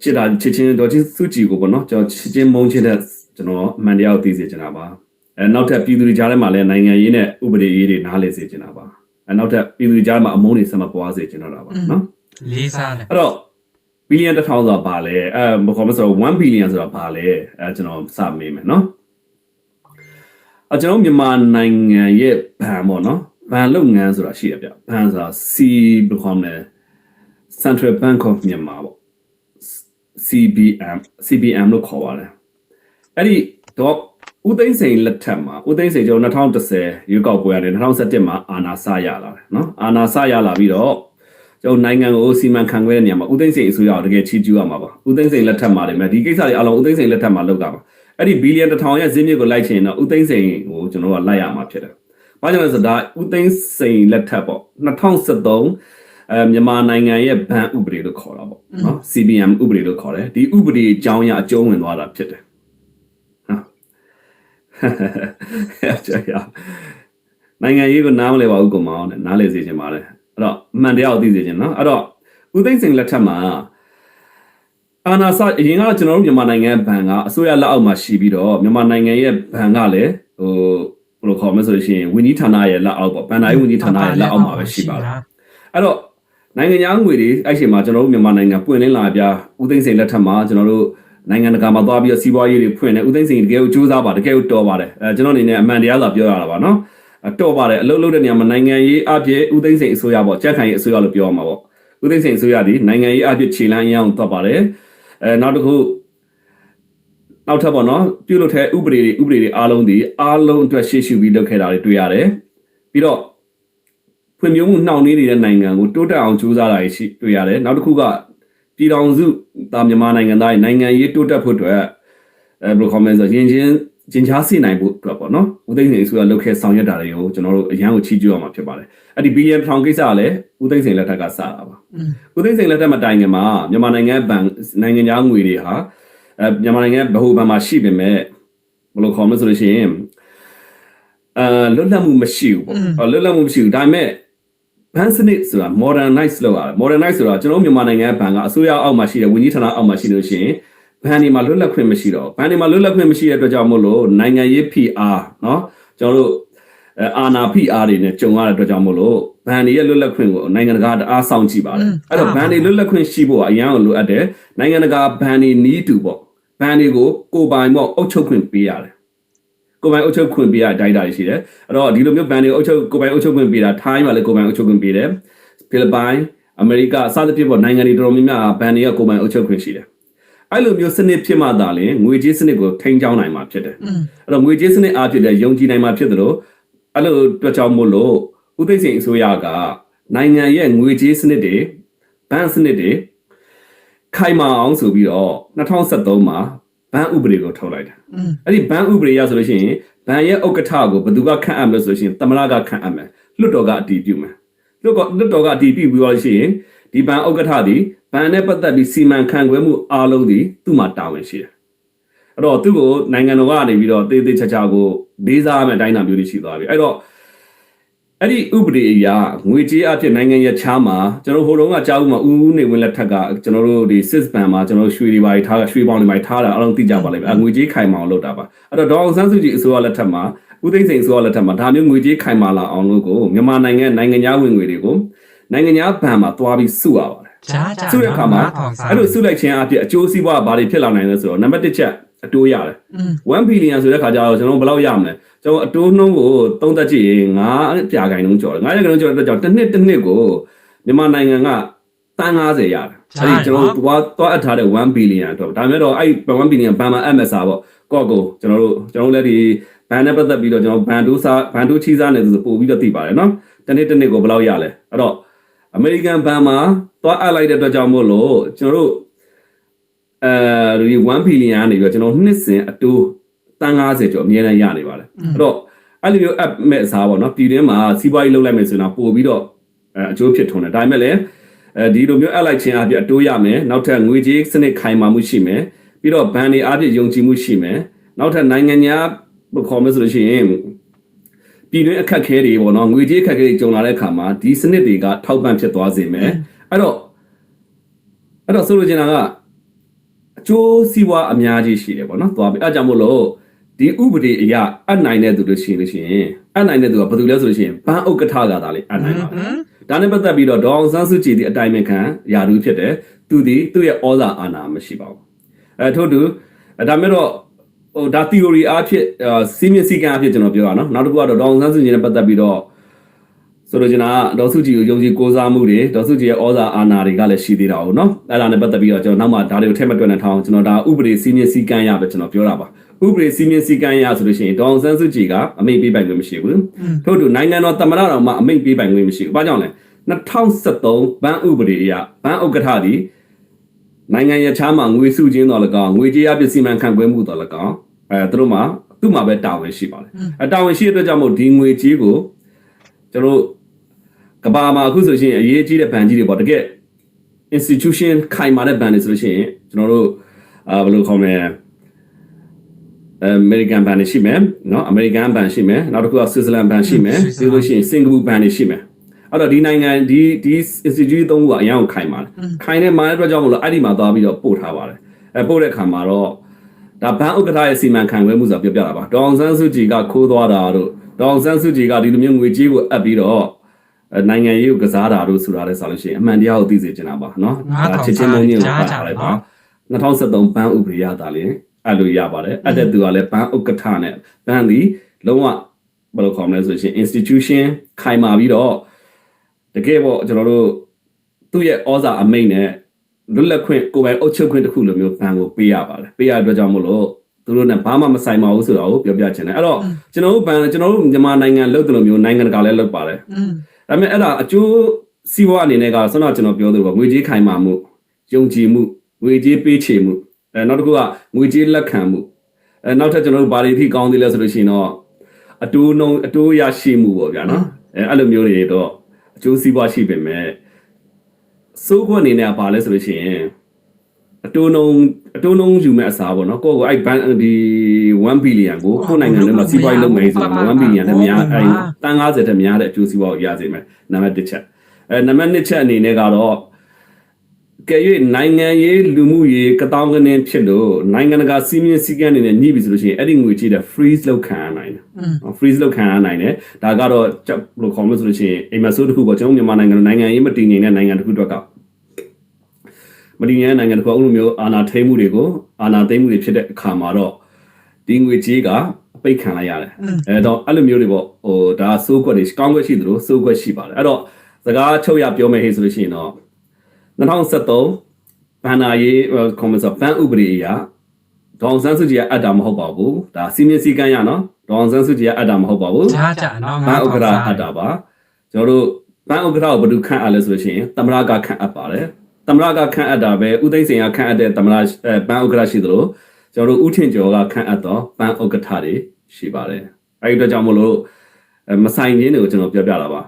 ချစ်တာချစ်ချင်းဒေါ်ချင်းစုကြည်ကိုပေါ့နော်ကျွန်တော်ချစ်ချင်းမုန်းချင်းတဲ့ကျွန်တော်အမှန်တရားကိုသိစေချင်တာပါအဲနောက်ထပ်ပြည်သူတွေကြားထဲမှာလည်းနိုင်ငံရေးနဲ့ဥပဒေရေးတွေနားလည်စေချင်တာပါအဲနောက်ထပ်ပြည်သူတွေကြားထဲမှာအမုန်းတွေဆက်မပွားစေချင်တော့တာပါနော်
လေးစားတယ်
အဲ့တော့ဘီလီယံတစ်ထောင်ဆိုတာဘာလဲအဲမခေါ်မဆို1ဘီလီယံဆိုတာဘာလဲအဲကျွန်တော်စမေးမယ်နော်အကျွန်တော်မြန်မာနိုင်ငံရဲ့ဘဏ်ပေါ့နော်ဘဏ်လုပ်ငန်းဆိုတာရှိရပြဘဏ်ဆိုတာ C ဘယ်လိုခေါ်မလဲ Central Bank of Myanmar ပေါ့ CBM CBM လို့ခေါ်ပါတယ်အဲ့ဒီတော့ဦးသိန်းစိန်လက်ထက်မှာဦးသိန်းစိန်ကျွန်တော်2010ရွေးကောက်ပွဲရတယ်2017မှာအာဏာစရလာတယ်နော်အာဏာစရလာပြီးတော့ ကျွန်တော်နိုင်ငံကိုစီမံခန့်ခွဲတဲ့နေရာမှာဦးသိန်းစိန်အစိုးရကိုတကယ်ချီးကျူးရမှာပါဦးသိန်းစိန်လက်ထက်မှာလည်းဒီကိစ္စတွေအလုံးဦးသိန်းစိန်လက်ထက်မှာလုပ်တာပါအဲ့ဒီဘီလီယံတစ်ထောင်ရဲ့ဈေးမြင့်ကိုလိုက်ချင်တော့ဦးသိန်းစိန်ကိုကျွန်တော်ကလိုက်ရမှာဖြစ်တယ်။ဘာကြောင့်လဲဆိုတော့ဒါဦးသိန်းစိန်လက်ထက်ပေါ့2013အဲမြန်မာနိုင်ငံရဲ့ဘဏ်ဥပဒေလို့ခေါ်တာပေါ့နော် CBM ဥပဒေလို့ခေါ်တယ်ဒီဥပဒေအကြောင်းအရအကျုံးဝင်သွားတာဖြစ်တယ်နော်ကြာရနိုင်ငံရေးကိုနားမလဲပါဘူးကောင်မအောင်နဲ့နားလဲစေချင်ပါတယ် အဲ့တော့အမှန်တရားကိုသိစေချင်နော်အဲ့တော့ဦးသိန်းစိန်လက်ထက်မှာအာနာစအရင်ကကျွန်တော်တို့မြန်မာနိုင်ငံဘဏ်ကအစိုးရလက်အောက်မှာရှိပြီးတော့မြန်မာနိုင်ငံရဲ့ဘဏ်ကလည်းဟိုဘယ်လိုခေါ်မလဲဆိုလို့ရှိရင်ဝင်းကြီးဌာနရဲ့လက်အောက်ပေါ့ဘဏ္ဍာရေးဝင်းကြီးဌာနရဲ့လက်အောက်မှာပဲရှိပါတယ်အဲ့တော့နိုင်ငံခြားငွေတွေအဲ့ချိန်မှာကျွန်တော်တို့မြန်မာနိုင်ငံပွင့်လင်းလာပြဦးသိန်းစိန်လက်ထက်မှာကျွန်တော်တို့နိုင်ငံတကာမှာသွားပြီးတော့စီးပွားရေးတွေဖွင့်တယ်ဦးသိန်းစိန်တကယ်ကိုစူးစမ်းပါတကယ်ကိုတော်ပါတယ်အဲကျွန်တော်အနေနဲ့အမှန်တရားသာပြောရတာပါနော်အ တော်ပါတယ်အလုပ်လုပ်တဲ့နေရာမှာနိုင်ငံရေးအပြည့်ဦးသိန်းစိန်အစိုးရပေါ့ကြက်ခိုင်ရေးအစိုးရလို့ပြောရမှာပေါ့ဦးသိန်းစိန်အစိုးရဒီနိုင်ငံရေးအပြည့်ခြေလမ်းအရောင်းသွားပါတယ်အဲနောက်တစ်ခုနောက်ထပ်ပေါ့နော်ပြုလုပ်တဲ့ဥပဒေတွေဥပဒေတွေအားလုံးဒီအားလုံးအတွက်ရှေ့ရှုပြီးလုပ်ခဲ့တာတွေတွေ့ရတယ်ပြီးတော့ဖွံ့ဖြိုးမှုနှောင့်နှေးနေတဲ့နိုင်ငံကိုတိုးတက်အောင်ကြိုးစားတာရှိတွေ့ရတယ်နောက်တစ်ခုကပြည်တော်စုသားမြန်မာနိုင်ငံသားရဲ့နိုင်ငံရေးတိုးတက်ဖို့အတွက်အဲဘယ်လိုခေါ်မလဲဆိုရင်ချင်းကျင်ချားစီနိုင်ဖို့အတွက် ပေါ့နော်ဦးသိန်းစိန်အစိုးရလုပ်ခဲ့ဆောင်ရွက်တာတွေကိုကျွန်တော်တို့အရန်ကိုချီးကျူးရမှာဖြစ်ပါတယ်အဲ့ဒီဘီလီယံထောင်ကိစ္စကလည်းဦးသိန်းစိန်လက်ထက်ကစတာပါဦးသိန်းစိန်လက်ထက်မှာတိုင်ငင်မှာမြန်မာနိုင်ငံဘဏ်နိုင်ငံသားငွေတွေဟာအဲမြန်မာနိုင်ငံဗဟိုဘဏ်မှာရှိပေမဲ့ဘယ်လိုခေါ်မလဲဆိုလို့ရှိရင်အဲလွတ်လပ်မှုမရှိဘူးပေါ့လွတ်လပ်မှုမရှိဘူးဒါပေမဲ့ဘန်စနစ်ဆိုတာ modernize လုပ်ရတယ် modernize ဆိုတာကျွန်တော်မြန်မာနိုင်ငံဘဏ်ကအစိုးရအောက်မှာရှိတဲ့ဝန်ကြီးဌာနအောက်မှာရှိလို့ရှိရင် ဘဏ်တွေမှာလွတ်လပ်ခွင့်မရှိတော့ဘဏ်တွေမှာလွတ်လပ်ခွင့်မရှိတဲ့အတွက်ကြောင့်မို့လို့နိုင်ငံရေး PR เนาะကျွန်တော်တို့အာနာ PR တွေနဲ့ကြုံရတဲ့အတွက်ကြောင့်မို့လို့ဘဏ်တွေရဲ့လွတ်လပ်ခွင့်ကိုနိုင်ငံတကာတအားဆောင်ကြည့်ပါတယ်အဲ့တော့ဘဏ်တွေလွတ်လပ်ခွင့်ရှိဖို့အရန်ကိုလိုအပ်တယ်နိုင်ငံတကာဘဏ်တွေနီးတူပေါ့ဘဏ်တွေကိုကိုပိုင်ပေါ့အုပ်ချုပ်ခွင့်ပေးရတယ်ကိုပိုင်အုပ်ချုပ်ခွင့်ပေးရတိုင်းတာရှိတယ်အဲ့တော့ဒီလိုမျိုးဘဏ်တွေအုပ်ချုပ်ကိုပိုင်အုပ်ချုပ်ခွင့်ပေးတာထိုင်းမှာလည်းကိုပိုင်အုပ်ချုပ်ခွင့်ပေးတယ်ဖိလစ်ပိုင်အမေရိကအစသဖြင့်ပေါ့နိုင်ငံတွေတော်တော်များများဘဏ်တွေကကိုပိုင်အုပ်ချုပ်ခွင့်ရှိတယ် အဲ့လိုမျိုးစနစ်ဖြစ်မှသာလေငွေကြေးစနစ်ကိုထိန်းကျောင်းနိုင်မှာဖြစ်တယ်အဲ့တော့ငွေကြေးစနစ်အားဖြင့်လည်းယုံကြည်နိုင်မှာဖြစ်တယ်လို့အဲ့လိုတွက်ကြောင်းမို့လို့ဥသိစိန်အစိုးရကနိုင်ငံရဲ့ငွေကြေးစနစ်တွေဘဏ်စနစ်တွေခိုင်မာအောင်ဆိုပြီးတော့2013မှာဘဏ်ဥပဒေကိုထုတ်လိုက်တာအဲ့ဒီဘဏ်ဥပဒေရဆိုလို့ရှိရင်ဘဏ်ရဲ့ဥက္ကဋ္ဌကိုဘယ်သူကခန့်အပ်မလို့ဆိုလို့ရှိရင်သမ္မတကခန့်အပ်မယ်လွှတ်တော်ကအတည်ပြုမယ်လွှတ်တော်လွှတ်တော်ကအတည်ပြုပြီးတော့ရှိရင် ဒီဘဏ်ဥက္ကဋ္ဌသည်ဘဏ်နဲ့ပတ်သက်ပြီးစီမံခန့်ခွဲမှုအားလုံးသည်သူ့မှာတာဝန်ရှိတယ်အဲ့တော့သူ့ကိုနိုင်ငံတော်ကနေပြီးတော့တေးသေးချာချာကိုလေးစားမယ်အတိုင်းအတာမျိုးတွေရှိသွားပြီအဲ့တော့အဲ့ဒီဥပဒေအရငွေကြေးအဖြစ်နိုင်ငံရဲ့ချားမှာကျွန်တော်ဟိုတုန်းကကြားဦးမှာဦးဦးနေဝင်လက်ထက်ကကျွန်တော်တို့ဒီ sys ban မှာကျွန်တော်ရွှေတွေပါထားရွှေပေါင်းတွေပါထားတာအားလုံးသိကြပါလိမ့်မယ်အငွေကြေးခိုင်မာအောင်လုပ်တာပါအဲ့တော့ဒေါအောင်ဆန်းစုကြည်အစိုးရလက်ထက်မှာဦးသိန်းစိန်အစိုးရလက်ထက်မှာဒါမျိုးငွေကြေးခိုင်မာလာအောင်လို့ကိုမြန်မာနိုင်ငံနိုင်ငံသားဝင်ငွေတွေကို နိုင်ငံသားဘဏ်မှာတွားပြီးစုရပါတယ်
ဂျာဂျာ
စုတဲ့အခါမှာ
ထောင်စား
အဲ့လိုစုလိုက်ခြင်းအဖြစ်အကျိုးစီးပွားဘာတွေဖြစ်လာနိုင်လဲဆိုတော့နံပါတ်1ချက်အတိုးရတယ်
อืม
1 billion ဆိုတဲ့ခါကျတော့ကျွန်တော်ဘယ်လောက်ရမလဲကျွန်တော်အတိုးနှုန်းကိုသုံးသက်ကြည့်ရင်9ပြာခိုင်နှုန်းကျော်တယ်9ရာခိုင်နှုန်းကျော်တဲ့အတွက်ကြောင့်တစ်နှစ်တစ်နှစ်ကိုမြန်မာနိုင်ငံကတန်း90ရတယ်အဲ့ဒီကျွန်တော်တို့သွားသွားအပ်ထားတဲ့1 billion အတွက်ဒါမဲ့တော့အဲ့1 billion ဘဏ်မှာ MSR ပေါ့ကော့ကိုကျွန်တော်တို့ကျွန်တော်တို့လည်းဒီဘဏ်နဲ့ပတ်သက်ပြီးတော့ကျွန်တော်ဘဏ်တိုးစားဘဏ်တိုးချီးစားနေဆိုပို့ပြီးတော့သိပါတယ်နော်တစ်နှစ်တစ်နှစ်ကိုဘယ်လောက်ရလဲအဲ့တော့ အမေရိကန်ဘဏ်မှာသွားအပ်လိုက်တဲ့အတွက်ကြောင့်မို့လို့ကျွန်တော်တို့အဲဒီ1 billion ကနေပြီးတော့ကျွန်တော်နှစ်စဉ်အတိုးတန်း90ကျော်အမြဲတမ်းရနေပါတယ်အဲ့တော့အဲ့လိုမျိုး app မဲ့အစားပေါ့နော်ပြည်တွင်းမှာစီးပွားရေးလုပ်လိုက်မယ်ဆိုတော့ပို့ပြီးတော့အဲအကျိုးဖြစ်ထွန်းတယ်ဒါပေမဲ့လည်းအဲဒီလိုမျိုး app လိုက်ခြင်းအပြင်အတိုးရမယ်နောက်ထပ်ငွေကြေးစနစ်ခိုင်မာမှုရှိမယ်ပြီးတော့ဘဏ်တွေအပြင်ယုံကြည်မှုရှိမယ်နောက်ထပ်နိုင်ငံများဘယ်ခေါ်မလဲဆိုလို့ရှိရင် ပြည်တွင်းအခက်ခဲတွေပေါ့နော်ငွေကြေးအခက်ခဲတွေကြုံလာတဲ့အခါမှာဒီစနစ်တွေကထောက်ပံ့ဖြစ်သွားစေမယ်အဲ့တော့အဲ့တော့ဆိုလိုချင်တာကအကျိုးစီးပွားအများကြီးရှိတယ်ပေါ့နော်။သွားပြီအဲဒါကြောင့်မို့လို့ဒီဥပဒေအရအနိုင်တဲ့သူတို့ရှိလို့ရှိရင်အနိုင်တဲ့သူကဘယ်သူလဲဆိုလို့ရှိရင်ဘဏ်ဥက္ကဋ္ဌကသာလေအနိုင်ပါပဲ။ဒါနဲ့ပတ်သက်ပြီးတော့ဒေါအောင်ဆန်းစုကြည်ဒီအတိုင်းမဲ့ခံယာတူဖြစ်တယ်။သူဒီသူ့ရဲ့ဩဇာအာဏာမရှိပါဘူး။အဲထို့တူအဲဒါမဲ့တော့ ဟိုဒါ theory အဖြစ်အာစီမင်းစီကံအဖြစ်ကျွန်တော်ပြောတာနော်။နောက်တစ်ခုကတော့ဒေါအောင်ဆန်းစုကြည်နဲ့ပတ်သက်ပြီးတော့ဆိုလိုချင်တာကဒေါ်စုကြည်ကိုယုံကြည်ကိုးစားမှုတွေဒေါ်စုကြည်ရဲ့ဩဇာအာဏာတွေကလည်းရှိသေးတာဟုတ်နော်အဲ့ဒါနဲ့ပတ်သက်ပြီးတော့ကျွန်တော်နောက်မှဒါတွေကိုထည့်မတွက်နဲ့ထားအောင်ကျွန်တော်ဒါဥပဒေစီမင်းစည်းကမ်းရပဲကျွန်တော်ပြောတာပါဥပဒေစီမင်းစည်းကမ်းရဆိုလို့ရှိရင်ဒေါအောင်ဆန်းစုကြည်ကအမိန့်ပေးပိုင်ခွင့်မရှိဘူးထို့တူနိုင်ငံတော်သမ္မတတော်မှအမိန့်ပေးပိုင်ခွင့်မရှိဘူးဘာကြောင့်လဲ2013ဘဏ်ဥပဒေအရဘဏ်ဥက္ကဋ္ဌသည် နိုင်ငံရခြားမှာငွေစုချင်းတော်လကောင်ငွေကြေးရပစ္စည်းမှန်ခံကွဲမှုတော်လကောင်အဲသူတို့မှာသူ့မှာပဲတာဝန်ရှိပါတယ်အတာဝန်ရှိတဲ့အတွက်ကြောင့်မို့ဒီငွေကြေးကိုကျွန်တော်ကဘာမှာအခုဆိုရှင်အရေးကြီးတဲ့ဘဏ်ကြီးတွေပေါ့တကယ် institution ခိုင်မာတဲ့ဘဏ်တွေဆိုလို့ရှိရင်ကျွန်တော်တို့အာဘယ်လိုခေါ်မလဲအမေရိကန်ဘဏ်တွေရှိမယ်နော်အမေရိကန်ဘဏ်ရှိမယ်နောက်တစ်ခုကဆွစ်ဇာလန်ဘဏ်ရှိမယ်ပြီးလို့ရှိရင်စင်ကာပူဘဏ်တွေရှိမယ် အဲ့တော့ဒီနိုင်ငံဒီဒီ institute သုံးခုကအရင်ကခိုင်ပါတယ်ခိုင်တဲ့မာတဲ့အတွက်ကြောင့်မလို့အဲ့ဒီမှာသွားပြီးတော့ပို့ထားပါတယ်အဲပို့တဲ့ခါမှာတော့ဒါဘန်ဥက္ကဋ္ဌရဲ့စီမံခန့်ခွဲမှုဆိုတာပြောပြတာပါဒေါအောင်ဆန်းစုကြည်ကခိုးသွားတာတို့ဒေါအောင်ဆန်းစုကြည်ကဒီလိုမျိုးငွေကြေးကိုအပ်ပြီးတော့နိုင်ငံရေးကိုကစားတာတို့ဆိုတာလည်းဆိုလို့ရှိရင်အမှန်တရားကိုသိစေချင်တာပါနော်
ဒါ
ချစ်ချင်းမုန်းကြီး
ကို
ပါ
ထား
လိုက်ပါ2023ဘန်ဥပဒေရတာလည်းအပ်လို့ရပါတယ်အပ်တဲ့သူကလည်းဘန်ဥက္ကဋ္ဌနဲ့ဘန်ဒီလုံးဝဘယ်လိုခေါ်မလဲဆိုရှင် institution ခိုင်မာပြီးတော့ ကယ်ပေါ့ကျွန်တော်တို့သူ့ရဲ့ဩဇာအမိန့်နဲ့လွတ်လပ်ခွင့်ကိုယ်ပိုင်အုပ်ချုပ်ခွင့်တစ်ခုလိုမျိုးဘန်းကိုပေးရပါတယ်ပေးရတဲ့အတွက်ကြောင့်မို့လို့သူတို့နဲ့ဘာမှမဆိုင်ပါဘူးဆိုတာကိုပြောပြချင်တယ်အဲ့တော့ကျွန်တော်တို့ဘန်းကျွန်တော်တို့မြန်မာနိုင်ငံလုပ်တယ်လို့မျိုးနိုင်ငံတကာလည်းလုပ်ပါတယ်
อืม
ဒါပေမဲ့အဲ့ဒါအကျိုးစီးပွားအနေနဲ့ကဆွမ်းတော့ကျွန်တော်ပြောသလိုပါငွေကြေးခိုင်မာမှုယုံကြည်မှုငွေကြေးပေးချေမှုအဲနောက်တစ်ခုကငွေကြေးလက်ခံမှုအဲနောက်ထပ်ကျွန်တော်တို့ဘာတွေထိကောင်းသေးလဲဆိုလို့ရှိရင်တော့အတိုးနှုံအတိုးရရှိမှုပေါ့ဗျာနော်အဲအဲ့လိုမျိုးတွေတော့ အကျိုးစီးပွားရှိပေမဲ့စိုးခွက်အနေနဲ့ကဘာလဲဆိုလို့ရှိရင်အတိုးနှုံအတိုးနှုံယူမဲ့အစားပေါ့နော်ကိုယ့်ကိုအဲ့ဘန်ဒီ1ဘီလီယံကိုကိုယ့်နိုင်ငံထဲမှာစီးပွားရေးလုပ်မယ်ဆိုတော့1ဘီလီယံနဲ့များအဲ့တန်90တက်များတဲ့အကျိုးစီးပွားကိုရစေမယ်နံပါတ်1ချက်အဲနံပါတ်2ချက်အနေနဲ့ကတော့ကဲ၍နိုင်ငံရေးလူမှုရေးကတောင်းကနေဖြစ်လို့နိုင်ငံတကာစီးမြင့်စည်းကမ်းတွေနဲ့ညှိပြီဆိုလို့ရှိရင်အဲ့ဒီငွေကြေးတဲ့ freeze လောက်ခံရနိုင်တယ် freeze လောက်ခံရနိုင်တယ်ဒါကတော့ဘယ်လိုခေါ်မလဲဆိုလို့ရှိရင်အိမ်မဆိုးတစ်ခုပေါ့ကျွန်တော်မြန်မာနိုင်ငံနိုင်ငံရေးမတည်ငြိမ်တဲ့နိုင်ငံတစ်ခုအတွက်ကမတည်ငြိမ်တဲ့နိုင်ငံတစ်ခုအဲ့လိုမျိုးအာဏာထိန်းမှုတွေကိုအာဏာသိမ်းမှုတွေဖြစ်တဲ့အခါမှာတော့ဒီငွေကြေးကအပိတ်ခံလိုက်ရတယ်အဲတော့အဲ့လိုမျိုးတွေပေါ့ဟိုဒါစိုးကွက်တွေကောင်းကွက်ရှိသလိုစိုးကွက်ရှိပါတယ်အဲ့တော့စကားချုပ်ရပြောမယ်ဟေ့ဆိုလို့ရှိရင်တော့2023ဘန္နာရေးကွန်မဆိုဘန်ဥပဒေအရာဒေါအောင်ဆန်းစုကြည်ကအပ်တာမဟုတ်ပါဘူးဒါစီမင်းစည်းကမ်းရနော် ဒေါအောင်ဆန်းစုကြည်ကအပ်တာမဟုတ်ပါဘူး
ကြားကြနော်
ဘန်ဥက္ကဋ္ဌအပ်တာပါကျွန်တော်တို့ဘန်ဥက္ကဋ္ဌကိုဘယ်သူခန့်အပ်လဲဆိုလို့ရှိရင်သမရကခန့်အပ်ပါတယ်သမရကခန့်အပ်တာပဲဥသိမ်းစင်ကခန့်အပ်တဲ့သမရအဲဘန်ဥက္ကဋ္ဌရှိသလိုကျွန်တော်တို့ဥထင်ကျော်ကခန့်အပ်တော့ဘန်ဥက္ကဋ္ဌတွေရှိပါတယ်အဲဒီအတွက်ကြောင့်မလို့အဲမဆိုင်ခြင်းတွေကိုကျွန်တော်ပြောပြတာပါ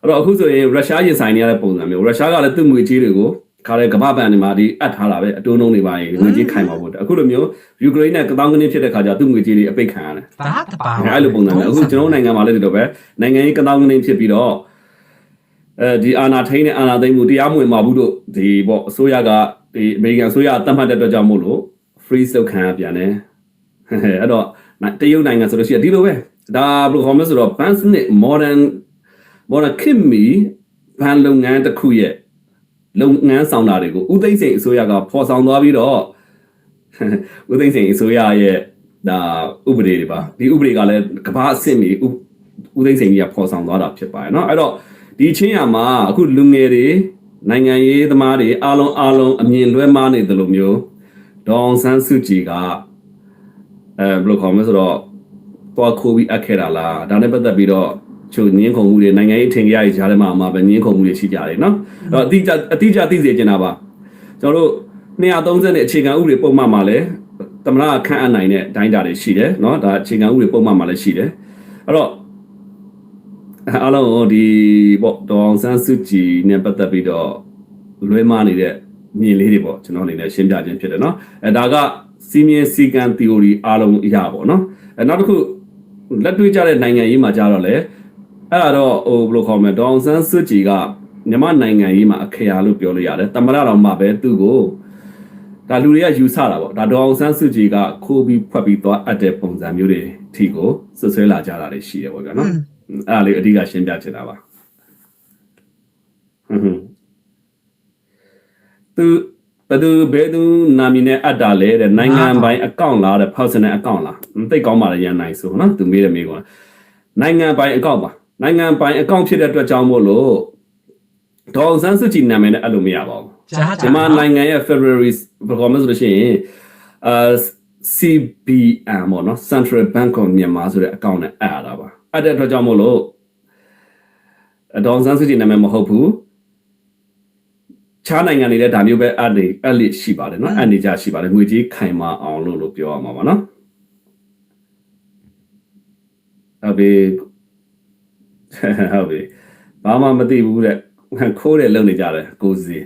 အဲ့တော့အခုဆိုရင်ရုရှားရင်ဆိုင်နေရတဲ့ပုံစံမျိုးရုရှားကလည်းသူ့ငွေကြေးတွေကို ခါတဲ့ကမ္ဘာပန်တွေမှာဒီအပ်ထားတာပဲအတုံးလုံးတွေပါရင်ငွေကြေးခိုင်ပါဖို့အတွက်အခုလိုမျိုးယူကရိန်းနဲ့ကတောင်းကနင်းဖြစ်တဲ့ခါကျသူ့ငွေကြေးတွေအပိတ်ခံရတယ်
ဒါတပါ
အဲ့လိုပုံစံမျိုးအခုကျွန်တော်တို့နိုင်ငံမှာလည်းဒီလိုပဲနိုင်ငံရေးကတောင်းကနေဖြစ်ပြီးတော့အဲဒီအာဏာထိန်းတဲ့အာဏာသိမ်းမှုတရားမဝင်ပါဘူးတို့ဒီပေါ့အစိုးရကဒီအမေရိကန်အစိုးရတတ်မှတ်တဲ့အတွက်ကြောင့်မို့လို့ freeze လုပ်ခံရပြန်တယ်အဲ့တော့တရုတ်နိုင်ငံဆိုလို့ရှိရင်ဒီလိုပဲဒါဘယ်လိုခေါ်မလဲဆိုတော့ ban စနစ် modern modern ခင်မီဘန်လုပ်ငန်းတစ်ခုရဲ့ လုပ်ငန်းဆောင်တာတွေကိုဥသိမ်းစိန်အစိုးရကဖော်ဆောင်သွားပြီးတော့ ဥသိမ်းစိန်အစိုးရရဲ့ဒါဥပဒေတွေပါဒီဥပဒေကလည်းကမ္ဘာအဆင့်မီဥဥသိမ်းစိန်ကြီးကဖော်ဆောင်သွားတာဖြစ်ပါတယ်เนาะအဲ့တော့ဒီချင်းရမှာအခုလူငယ်တွေနိုင်ငံရေးသမားတွေအားလုံးအားလုံးအမြင်လွဲမှားနေတယ်လို့မျိုးဒေါအောင်ဆန်းစုကြည်ကအဲဘယ်လိုခေါ်မလဲဆိုတော့တွားခိုးပြီးအပ်ခဲ့တာလားဒါနဲ့ပတ်သက်ပြီးတော့ ချို့ညင်းခုံမှုတွေနိုင်ငံရေးထင်ကြရကြီးကြားထဲမှာမှာပဲညင်းခုံမှုတွေရှိကြတယ်နော်အဲ့တော့အတိအကျအတိအကျသိစေချင်တာပါကျွန်တော်တို့230နဲ့အခြေခံဥပဒေပုံမှန်မှာလည်းသမရခန့်အပ်နိုင်တဲ့ဒိုင်းတာတွေရှိတယ်နော်ဒါအခြေခံဥပဒေပုံမှန်မှာလည်းရှိတယ်အဲ့တော့အားလုံးဒီပေါ့ဒေါအောင်ဆန်းစုကြည်နဲ့ပတ်သက်ပြီးတော့လွဲမနေတဲ့မြင်လေးတွေပေါ့ကျွန်တော်အနေနဲ့ရှင်းပြခြင်းဖြစ်တယ်နော်အဲဒါကစီမင်းစီကံ theory အားလုံးအရာပေါ့နော်အဲနောက်တစ်ခုလက်တွေ့ကြတဲ့နိုင်ငံရေးမှာကြတော့လေ အဲ့ဒါတော့ဟိုဘယ်လိုခေါ်မလဲဒေါအောင်ဆန်းစုကြည်ကမြန်မာနိုင်ငံရေးမှာအခရာလို့ပြောလို့ရတယ်တမရတော်မှာပဲသူ့ကိုဒါလူတွေကယူဆတာပေါ့ဒါဒေါအောင်ဆန်းစုကြည်ကခိုးပြီးဖွက်ပြီးသွားအပ်တဲ့ပုံစံမျိုးတွေထီကိုဆွဆွဲလာကြတာတွေရှိတယ်ပေါ့ဗျာနော်အဲ့ဒါလေးအဓိကရှင်းပြချင်တာပါဟွန်းဟွန်းသူဘယ်သူဘယ်သူနာမည်နဲ့အပ်တာလဲတဲ့နိုင်ငံပိုင်အကောင့်လားတဲ့ personal account လားသိကောင်းပါလေရန်နိုင်ဆိုနော်သူမေးတယ်မေးကောနိုင်ငံပိုင်အကောင့်ပါ နိုင်ငံပိုင်အကောင့်ဖြစ်တဲ့အတွက်ကြောင့်မို့လို့ဒေါအောင်ဆန်းစုကြည်နာမည်နဲ့အဲ့လိုမရပါဘူး
ကြားကြ
မြန်မာနိုင်ငံရဲ့ February ဘယ်လိုမှဆိုလို့ရှိရင်အာ CBM ပေါ့နော် Central Bank of Myanmar ဆိုတဲ့အကောင့်နဲ့အပ်ရတာပါအဲ့တဲ့အတွက်ကြောင့်မို့လို့အဒေါန်ဆန်းစုကြည်နာမည်မဟုတ်ဘူးခြားနိုင်ငံတွေလည်းဒါမျိုးပဲအပ်နေအပ်လိရှိပါတယ်နော်အပ်နေကြရှိပါတယ်ငွေကြေးခိုင်မာအောင်လို့လို့ပြောရမှာပါနော်ဟုတ်ပြီ ဟုတ်ပြီဘာမှမသိဘူးတဲ့ခိုးတယ်လုံနေကြတယ်ကိုစီ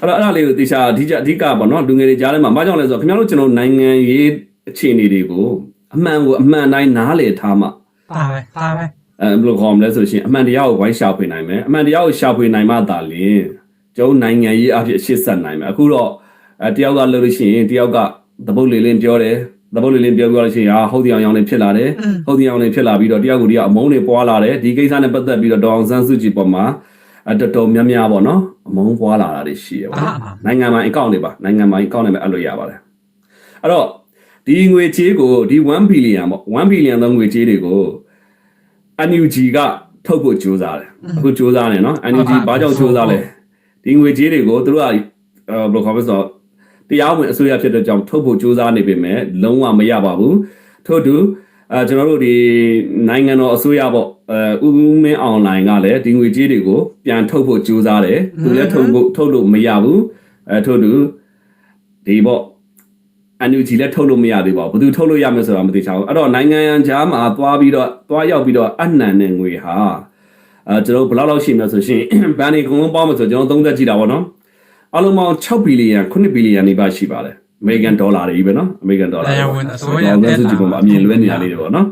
အဲ့တော့အဲ့ဒါလေးကိုတေချာအဓိကအဓိကပေါ့နော်လူငယ်တွေကြားထဲမှာမကြောက်လဲဆိုတော့ခင်ဗျားတို့ကျွန်တော်နိုင်ငံရေးအခြေအနေတွေကိုအမှန်ကိုအမှန်တိုင်းနားလည်ထားမှ
ဒါပဲဒါပဲ
အဲဘယ်လိုခေါ်မလဲဆိုလို့ရှိရင်အမှန်တရားကိုဝိုင်းရှာဖွေနိုင်မယ်အမှန်တရားကိုရှာဖွေနိုင်မှသာလျှင်ကျုံနိုင်ငံရေးအဖြစ်အရှင်းဆက်နိုင်မယ်အခုတော့အဲတယောက်ကလို့လို့ရှိရင်တယောက်ကသပုတ်လေးလင်းပြောတယ် သပုတ်လေးလင်းပြောပြီးတော့လို့ရှိရင်ဟာဟုတ်တရားရောင်နေဖြစ်လာတယ်ဟုတ်တရားရောင်နေဖြစ်လာပြီးတော့တယောက်ကိုတယောက်အမုန်းတွေပွားလာတယ်ဒီကိစ္စနဲ့ပတ်သက်ပြီးတော့ဒေါအောင်ဆန်းစုကြည်ပေါ်မှာအတော်တော်များများပေါ့နော်အမုန်းပွားလာတာတွေရှိရပါတော့နိုင်ငံပိုင်အကောင့်တွေပါနိုင်ငံပိုင်အကောင့်တွေပဲအဲ့လိုရပါတယ်အဲ့တော့ဒီငွေချေးကိုဒီ1 billion ပေါ့1 billion သောငွေချေးတွေကို NUG ကထုတ်ဖို့ကြိုးစားတယ်အခုကြိုးစားနေနော် NUG ဘာကြောင့်ကြိုးစားလဲဒီငွေကြေးတွေကိုသူတို့ကအဲဘယ်လိုခေါ်မလဲဆိုတော့ တရားဝင်အစိုးရဖြစ်တဲ့ကြောင့်ထုတ်ဖို့ကြိုးစားနေပေမဲ့လုံးဝမရပါဘူးထို့တူအဲကျွန်တော်တို့ဒီနိုင်ငံတော်အစိုးရပေါ့အဲဥပမင်းအွန်လိုင်းကလည်းဒီငွေကြေးတွေကိုပြန်ထုတ်ဖို့ကြိုးစားတယ်သူလည်းထုတ်ဖို့ထုတ်လို့မရဘူးအဲထို့တူဒီပေါ့အန်ယူဂျီလည်းထုတ်လို့မရသေးပါဘူးဘယ်သူထုတ်လို့ရမလဲဆိုတာမသိချင်ဘူးအဲ့တော့နိုင်ငံခြားမှာသွားပြီးတော့သွားရောက်ပြီးတော့အနှံတဲ့ငွေဟာအဲကျွန်တော်ဘယ်လောက်လောက်ရှိမလဲဆိုရှင်ဘန်နေကုန်းပေါင်းမဆိုကျွန်တော်သုံးသက်ကြည့်တာပေါ့နော် အလုံးပေါင်း6ဘီလီယံ9ဘီလီယံနေပါရှိပါတယ်အမေရိကန်ဒေါ်လာတွေပဲနော်အမေရိကန်ဒေါ်လာ
တရားဝင်အစိုးရ
ဒေါ်လာစုကြည့်ပေါ်မှာအမြင်လွဲနေတာလေးတွေပေါ့နော်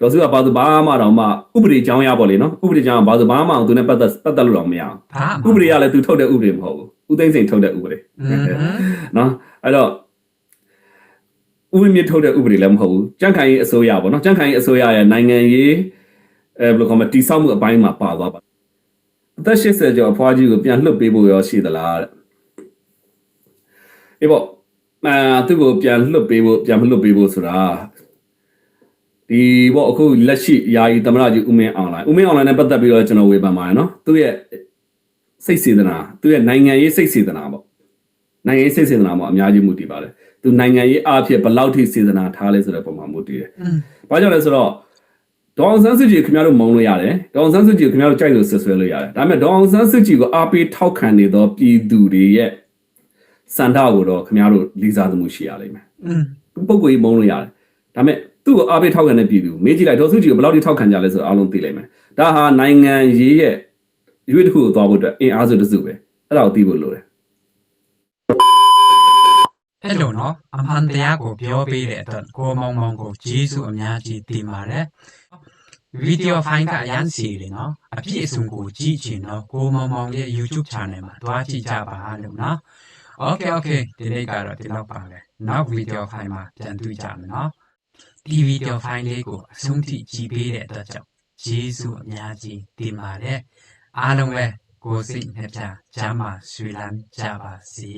ဒေါ်စုကဘာသူဘာမှတော့မှဥပဒေကြောင်းရပါလေနော်ဥပဒေကြောင်းဘာသူဘာမှသူနဲ့ပတ်သက်ပတ်သက်လို့တော့မရအောင်
ဒါ
ဥပဒေကလည်းသူထုတ်တဲ့ဥပဒေမဟုတ်ဘူးဥသိမ်းစိန်ထုတ်တဲ့ဥပဒေနော်အဲ့တော့ဥပဒေမြစ်ထုတ်တဲ့ဥပဒေလည်းမဟုတ်ဘူးကြံ့ခိုင်ရေးအစိုးရပေါ့နော်ကြံ့ခိုင်ရေးအစိုးရရဲ့နိုင်ငံရေးအဲဘယ်လိုခေါ်မလဲတိဆောက်မှုအပိုင်းမှာပါသွားပါအသက်80ကျော်အဖွားကြီးကိုပြန်လွှတ်ပေးဖို့ရောရှိသလားတဲ့ အေးပေါ့အာသူ့ကိုပြန်လွှတ်ပေးဖို့ပြန်မလွှတ်ပေးဖို့ဆိုတာဒီပေါ့အခုလက်ရှိယာယီသမရကြီးဦးမင်းအွန်လိုင်းဦးမင်းအွန်လိုင်းနဲ့ပတ်သက်ပြီးတော့ကျွန်တော်ဝေဖန်ပါတယ်နော်သူ့ရဲ့စိတ်စေတနာသူ့ရဲ့နိုင်ငံရေးစိတ်စေတနာပေါ့နိုင်ငံရေးစိတ်စေတနာမှာအများကြီးမူတည်ပါတယ်သူနိုင်ငံရေးအားဖြင့်ဘယ်လောက်ထိစေတနာထားလဲဆိုတဲ့ပုံမှာမူတည်တယ်
อืม
ဘာကြောင့်လဲဆိုတော့ဒေါအောင်ဆန်းစုကြည်ခင်ဗျားတို့မုံလို့ရတယ်ဒေါအောင်ဆန်းစုကြည်ခင်ဗျားတို့ကြိုက်လို့ဆွဆွဲလို့ရတယ်ဒါပေမဲ့ဒေါအောင်ဆန်းစုကြည်ကိုအားပေးထောက်ခံနေသောပြည်သူတွေရဲ့ စန္ဒကိုတော့ခင်ဗျားတို့လေးစားသမှုရှိရလိမ့်မယ်
อืม
ပုံကိုကြီးမုံလို့ရတယ်ဒါပေမဲ့သူ့ကိုအားပေးထောက်ခံတဲ့ပြည်သူမေးကြည့်လိုက်ဒေါ်စုကြည်ကိုဘယ်လောက်ထိထောက်ခံကြလဲဆိုတော့အားလုံးသိလိမ့်မယ်ဒါဟာနိုင်ငံရေးရဲ့ရွေးတစ်ခုကိုသွားဖို့အတွက်အင်အားစုတစ်စုပဲအဲ့ဒါကိုသိဖို့လိုတယ်
အဲ့လိုနော်အမှန်တရားကိုပြောပေးတဲ့အတွက်ကိုမောင်မောင်ကိုဂျေစုအများကြီးတင်ပါတယ်ဗီဒီယိုဖိုင်ကအရန်စီတယ်နော်အပြည့်အစုံကိုကြည့်ချင်တော့ကိုမောင်မောင်ရဲ့ YouTube channel မှာတွားကြည့်ကြပါလို့နော် Okay okay ဒီနေ့ကတော့ဒီလောက်ပါပဲနောက်ဗီဒီယိုဖိုင်မှာပြန်တွေ့ကြမယ်နော်ဒီဗီဒီယိုဖိုင်လေးကိုအဆုံးထိကြည့်ပေးတဲ့အတွက်ကြောင့်ဂျေစုအများကြီးတင်ပါတယ်အားလုံးပဲကိုယ်စိတ်နှပြချမ်းသာဆွေလန်းကြပါစေ